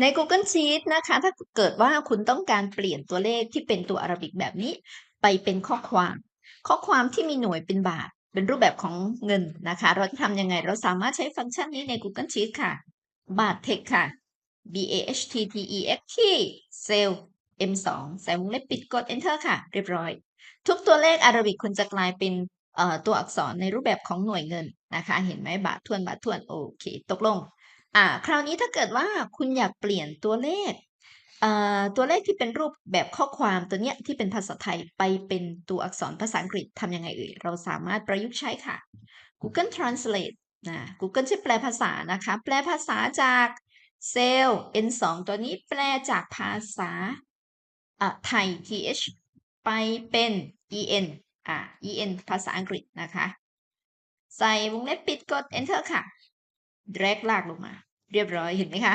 ใน Google Sheets นะคะ ถ้าเกิดว่าคุณต้องการเปลี่ยนตัวเลขที่เป็นตัวอาราบิกแบบนี้ ไปเป็นข้อความ ข้อความที่มีหน่วยเป็นบาท เป็นรูปแบบของเงินนะคะ เราจะทำยังไงเราสามารถใช้ฟังก์ชันนี้ใน Google Sheets ค่ะ บาท text ค่ะ b a h t t e x ที่เซลล์ M2 ใส่วงเล็บปิดกด enter ค่ะ เรียบร้อย ทุกตัวเลขอาราบิกคุณจะกลายเป็นตัวอักษรในรูปแบบของหน่วยเงินนะคะ เห็นไหมบาททวนบาททวนโอเค ตกลง อ่าคราวนี้ถ้าเกิดว่าคุณอยากเปลี่ยนตัวเลขเอ่อตัวเลขที่เป็นรูปแบบข้อความตัวเนี้ยที่เป็นภาษาไทยไปเป็นตัวอักษรภาษาอังกฤษทำยังไงเอ่ย เราสามารถประยุกต์ใช้ค่ะ Google Translate นะ Google ช่วยแปลภาษานะคะ แปลภาษาจากเซลล์ N2 ตัวนี้แปลจากภาษาอ่าไทย th ไปเป็น en อ่า en ภาษาอังกฤษนะคะ ใส่วงเล็บปิดกด enter ค่ะ แรกลากลงมา เรียบร้อยเห็นไหมคะ